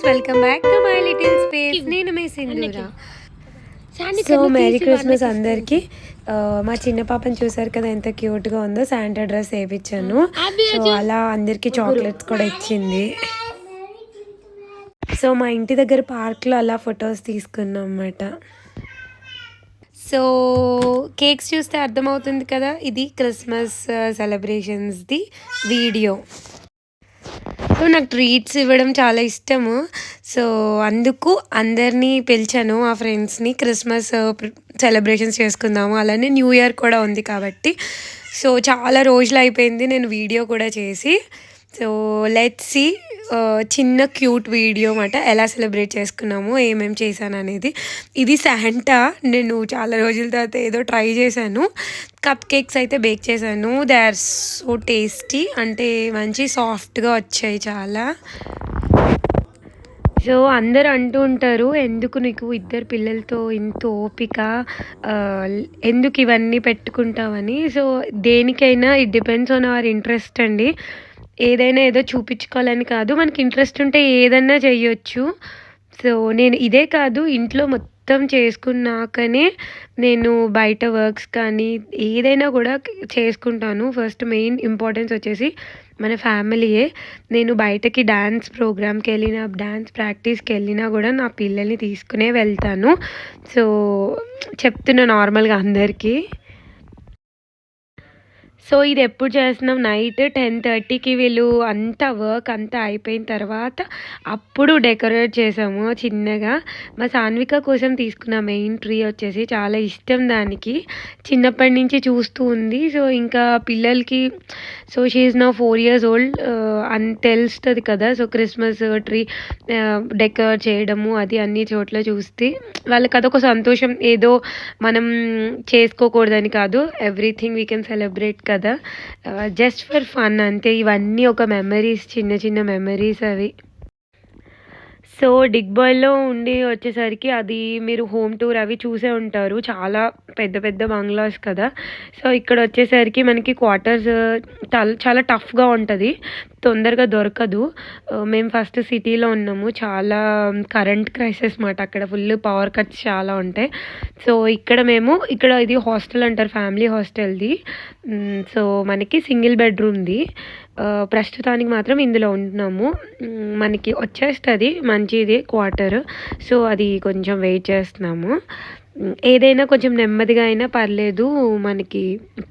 Friends welcome back to my little space నేను మీ Sindhura. So merry Christmas అందరికి. మా చిన్న పాపని చూసారు కదా ఎంత క్యూట్గా ఉందో శాంటా డ్రెస్ వేయించాను సో అలా అందరికి చాక్లెట్స్ కూడా ఇచ్చింది. సో మా ఇంటి దగ్గర పార్క్లో అలా ఫొటోస్ తీసుకున్నాం అన్నమాట సో కేక్స్ చూస్తే అర్థమవుతుంది కదా ఇది క్రిస్మస్ సెలబ్రేషన్స్ది వీడియో సో నాకు ట్రీట్స్ ఇవ్వడం చాలా ఇష్టము. సో అందుకు అందరినీ పిలిచాను ఆ ఫ్రెండ్స్ని క్రిస్మస్ సెలబ్రేషన్స్ చేసుకుందాము. అలానే న్యూ ఇయర్ కూడా ఉంది కాబట్టి. సో చాలా రోజులు అయిపోయింది నేను వీడియో కూడా చేసి. సో లెట్ సి చిన్న క్యూట్ వీడియో అన్నమాట ఎలా సెలబ్రేట్ చేసుకున్నాము ఏమేమి చేశాను అనేది. ఇది శాంటా నేను చాలా రోజుల తర్వాత ఏదో ట్రై చేశాను. కప్ కేక్స్ అయితే బేక్ చేశాను. దే ఆర్ సో టేస్టీ అంటే మంచి సాఫ్ట్గా వచ్చాయి చాలా. సో అందరు అంటూ ఉంటారు ఎందుకు నీకు ఇద్దరు పిల్లలతో ఇంత ఓపిక? ఎందుకు ఇవన్నీ పెట్టుకుంటామని సో దేనికైనా it depends on our interest అండి. ఏదైనా ఏదో చూపించుకోవాలని కాదు. మనకి ఇంట్రెస్ట్ ఉంటే ఏదన్నా చేయొచ్చు సో నేను ఇదే కాదు ఇంట్లో మొత్తం చేసుకున్నాకనే నేను బయట వర్క్స్ కానీ ఏదైనా కూడా చేసుకుంటాను. ఫస్ట్ మెయిన్ ఇంపార్టెన్స్ వచ్చేసి మన ఫ్యామిలీయే. నేను బయటకి డ్యాన్స్ ప్రోగ్రామ్కి వెళ్ళినా డ్యాన్స్ ప్రాక్టీస్కి వెళ్ళినా కూడా నా పిల్లల్ని తీసుకునే వెళ్తాను. సో చెప్తున్నా నార్మల్గా అందరికీ. సో ఇది ఎప్పుడు చేస్తున్నాం నైట్ టెన్ థర్టీకి వీళ్ళు అంతా వర్క్ అంతా అయిపోయిన తర్వాత అప్పుడు డెకరేట్ చేసాము చిన్నగా. మా సాన్విక కోసం తీసుకున్న మెయిన్ ట్రీ వచ్చేసి చాలా ఇష్టం దానికి. చిన్నప్పటి నుంచి చూస్తూ ఉంది. సో ఇంకా పిల్లలకి సో షీఈ్ నా ఫోర్ ఇయర్స్ ఓల్డ్ అని తెలుస్తుంది కదా. సో క్రిస్మస్ ట్రీ డెకరేట్ చేయడము అది అన్ని చోట్ల చూస్తే వాళ్ళకి అదొక సంతోషం. ఏదో మనం చేసుకోకూడదని కాదు. ఎవ్రీథింగ్ వీ కెన్ సెలబ్రేట్ కదా. జస్ట్ ఫర్ ఫన్ అంతే. ఇవన్నీ ఒక మెమరీస్ చిన్న చిన్న మెమరీస్ అవి. సో డిగ్ బాయ్లో ఉండి వచ్చేసరికి అది మీరు హోమ్ టూర్ అవి చూసే ఉంటారు. చాలా పెద్ద పెద్ద బంగ్లాస్ కదా. సో ఇక్కడ వచ్చేసరికి మనకి క్వార్టర్స్ చాలా టఫ్గా ఉంటుంది. తొందరగా దొరకదు. మేము ఫస్ట్ సిటీలో ఉన్నాము. చాలా కరెంట్ క్రైసిస్ మాట. అక్కడ ఫుల్ పవర్ కట్స్ చాలా ఉంటాయి. సో ఇక్కడ మేము ఇక్కడ ఇది హాస్టల్ అంటారు ఫ్యామిలీ హాస్టల్ది సో మనకి సింగిల్ బెడ్రూమ్ది ప్రస్తుతానికి మాత్రం ఇందులో ఉంటున్నాము మనకి వచ్చేస్తుంది మంచిది క్వార్టర్ సో అది కొంచెం వెయిట్ చేస్తున్నాము. ఏదైనా కొంచెం నెమ్మదిగా అయినా పర్లేదు మనకి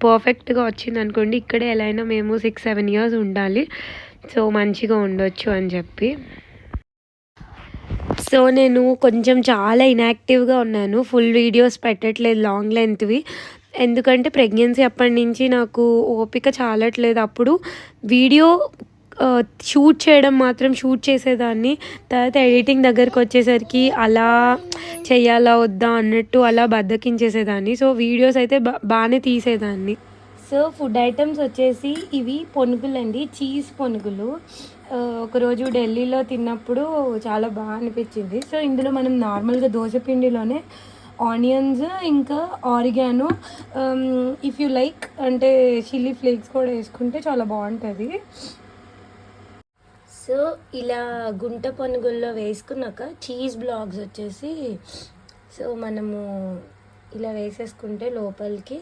పర్ఫెక్ట్గా వచ్చింది అనుకోండి ఇక్కడే ఎలా అయినా మేము సిక్స్ సెవెన్ ఇయర్స్ ఉండాలి. సో మంచిగా ఉండొచ్చు అని చెప్పి. సో నేను కొంచెం చాలా ఇన్యాక్టివ్గా ఉన్నాను. ఫుల్ వీడియోస్ పెట్టట్లేదు లాంగ్ లెంత్వి ఎందుకంటే ప్రెగ్నెన్సీ అప్పటి నుంచి నాకు ఓపిక చాలట్లేదు. అప్పుడు వీడియో షూట్ చేయడం మాత్రం షూట్ చేసేదాన్ని. తర్వాత ఎడిటింగ్ దగ్గరకు వచ్చేసరికి అలా చేయాలా వద్దా అన్నట్టు అలా బద్దకించేసేదాన్ని. సో వీడియోస్ అయితే బా బాగానే తీసేదాన్ని. సో ఫుడ్ ఐటమ్స్ వచ్చేసి ఇవి పొనుగులు అండి చీజ్ పొనుగులు ఒకరోజు ఢిల్లీలో తిన్నప్పుడు చాలా బాగా అనిపించింది. సో ఇందులో మనం నార్మల్గా దోశపిండిలోనే ఆనియన్స్ ఇంకా ఆరిగాను. ఇఫ్ యూ లైక్ అంటే చిల్లీ ఫ్లేక్స్ కూడా వేసుకుంటే చాలా బాగుంటుంది. సో ఇలా గుంట పనుగుల్లో వేసుకున్నాక చీజ్ బ్లాగ్స్ వచ్చేసి సో మనము ఇలా వేసేసుకుంటే లోపలికి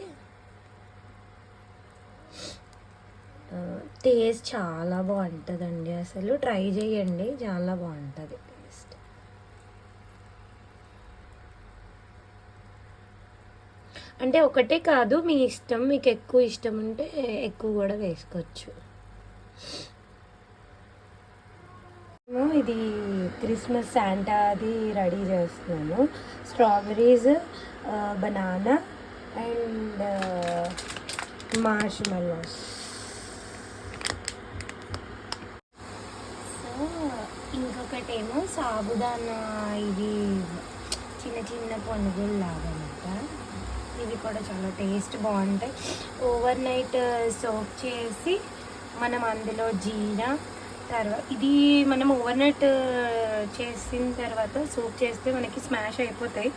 టేస్ట్ చాలా బాగుంటుందండి అసలు. ట్రై చేయండి చాలా బాగుంటుంది టేస్ట్. అంటే ఒకటే కాదు మీ ఇష్టం మీకు ఎక్కువ ఇష్టం ఉంటే ఎక్కువ కూడా వేసుకోవచ్చు మేము ఇది క్రిస్మస్ శాంటా అది రెడీ చేస్తున్నాను. Strawberries banana and marshmallows so ఇంకొకటేమో sabudana ఇది చిన్న చిన్న పనుగులు లాగా అనమాట ఇవి కూడా చాలా టేస్ట్ బాగుంటాయి. ఓవర్ నైట్ సోప్ చేసి మనం అందులో జీరా తర్వాత ఇది మనం ఓవర్ నైట్ చేసిన తర్వాత సోప్ చేస్తే మనకి స్మాష్ అయిపోతాయి.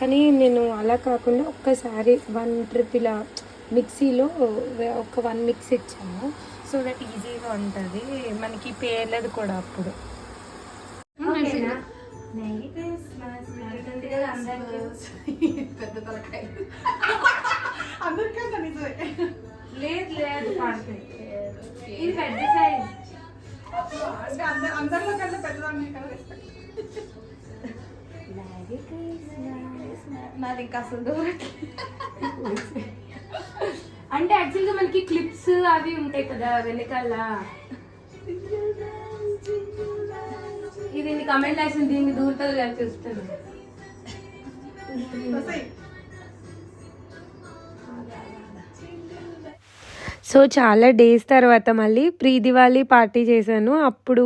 కానీ నేను అలా కాకుండా ఒక్కసారి వన్ ట్రిప్ ఇలా మిక్సీలో ఒక వన్ మిక్స్ ఇచ్చాను సో దట్ ఈజీగా ఉంటుంది. మనకి పేర్లేదు కూడా అప్పుడు. పెద్ద తలకాయ అందరికంటే నిజమే. లేదు లేదు ఇది పెద్ద సైజ్ అందరి అందరిలో కన్నా పెద్దదాన్ని కదా respect. నాది ఇంకా అసలు. అంటే యాక్చువల్గా మనకి క్లిప్స్ అవి ఉంటాయి కదా వెనకాల ఇది కమెంట్ రాసింది దీన్ని దూరతో చూస్తాను సో చాలా డేస్ తర్వాత మళ్ళీ ప్రీ దివాళీ పార్టీ చేశాను. అప్పుడు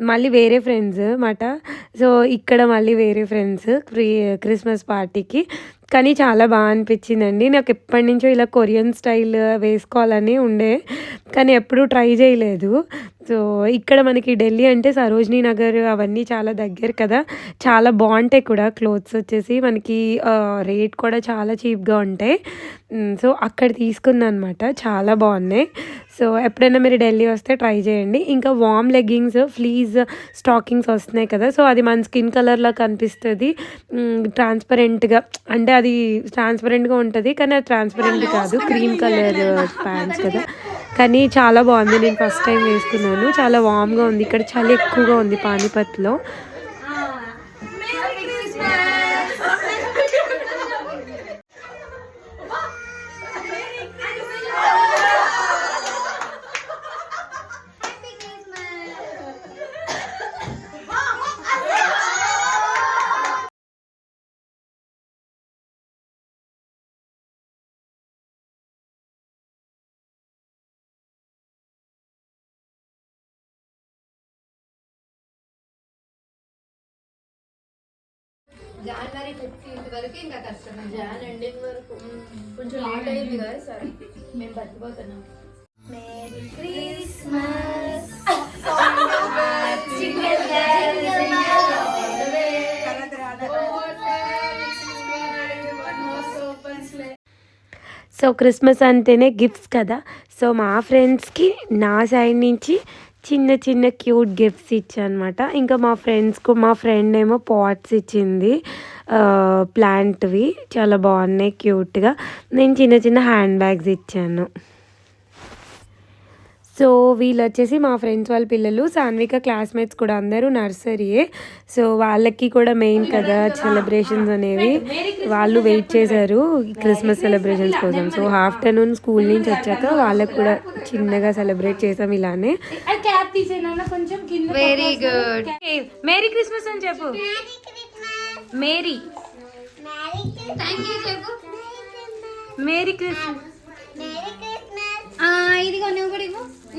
మళ్ళీ వేరే ఫ్రెండ్స్ మాట సో ఇక్కడ మళ్ళీ వేరే ఫ్రెండ్స్ ప్రీ క్రిస్మస్ పార్టీకి. కానీ చాలా బాగా అనిపించిందండి. నాకు ఎప్పటి నుంచో ఇలా కొరియన్ స్టైల్ వేసుకోవాలని ఉండే కానీ ఎప్పుడూ ట్రై చేయలేదు. సో ఇక్కడ మనకి ఢిల్లీ అంటే సరోజినీ నగర్ అవన్నీ చాలా దగ్గర కదా. చాలా బాగుంటాయి కూడా క్లోత్స్ వచ్చేసి. మనకి రేట్ కూడా చాలా చీప్గా ఉంటాయి. సో అక్కడ తీసుకున్నాను అనమాట చాలా బాగున్నాయి. సో ఎప్పుడైనా మీరు ఢిల్లీ వస్తే ట్రై చేయండి. ఇంకా వామ్ లెగ్గింగ్స్ ఫ్లీజ్ స్టాకింగ్స్ వస్తున్నాయి కదా. సో అది మన స్కిన్ కలర్లో కనిపిస్తుంది. ట్రాన్స్పరెంట్గా అంటే అది ట్రాన్స్పరెంట్గా ఉంటుంది కానీ అది ట్రాన్స్పరెంట్ కాదు. క్రీమ్ కలర్ ప్యాంట్స్ కదా. కానీ చాలా బాగుంది. నేను ఫస్ట్ టైం వేసుకున్నాను. చాలా వామ్గా ఉంది. ఇక్కడ చలి ఎక్కువగా ఉంది పానీపత్లో జనవరి ఫిఫ్టీన్త్ వరకు ఇంకా కష్టం జాన్ ఎండింగ్ వరకు కొంచెం లేట్ అయింది కదా సరే. మేము బతికిపోతున్నాం. సో క్రిస్మస్ అంటేనే గిఫ్ట్స్ కదా. సో మా ఫ్రెండ్స్కి నా సైడ్ నుంచి చిన్న చిన్న క్యూట్ గిఫ్ట్స్ ఇచ్చానమాట. ఇంకా మా ఫ్రెండ్స్కు మా ఫ్రెండ్ ఏమో పాట్స్ ఇచ్చింది. ప్లాంట్వి చాలా బాగున్నాయి క్యూట్గా నేను చిన్న చిన్న హ్యాండ్ బ్యాగ్స్ ఇచ్చాను. సో వీళ్ళు వచ్చేసి మా ఫ్రెండ్స్ వాళ్ళ పిల్లలు సాన్విక క్లాస్మేట్స్ కూడా అందరూ నర్సరీయే సో వాళ్ళకి కూడా మెయిన్ కదా సెలబ్రేషన్స్ అనేవి. వాళ్ళు వెయిట్ చేశారు క్రిస్మస్ సెలబ్రేషన్స్ కోసం. సో ఆఫ్టర్నూన్ స్కూల్ నుంచి వచ్చాక వాళ్ళకి కూడా చిన్నగా సెలబ్రేట్ చేసాం ఇలానే. వెరీ గుడ్ మేరీ క్రిస్మస్ అని చెప్పు. మేరీ. మేరీ క్రిస్మస్ ఇదిగో నువ్వు కూడా ఇవ్వు.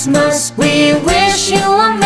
Christmas. We wish you a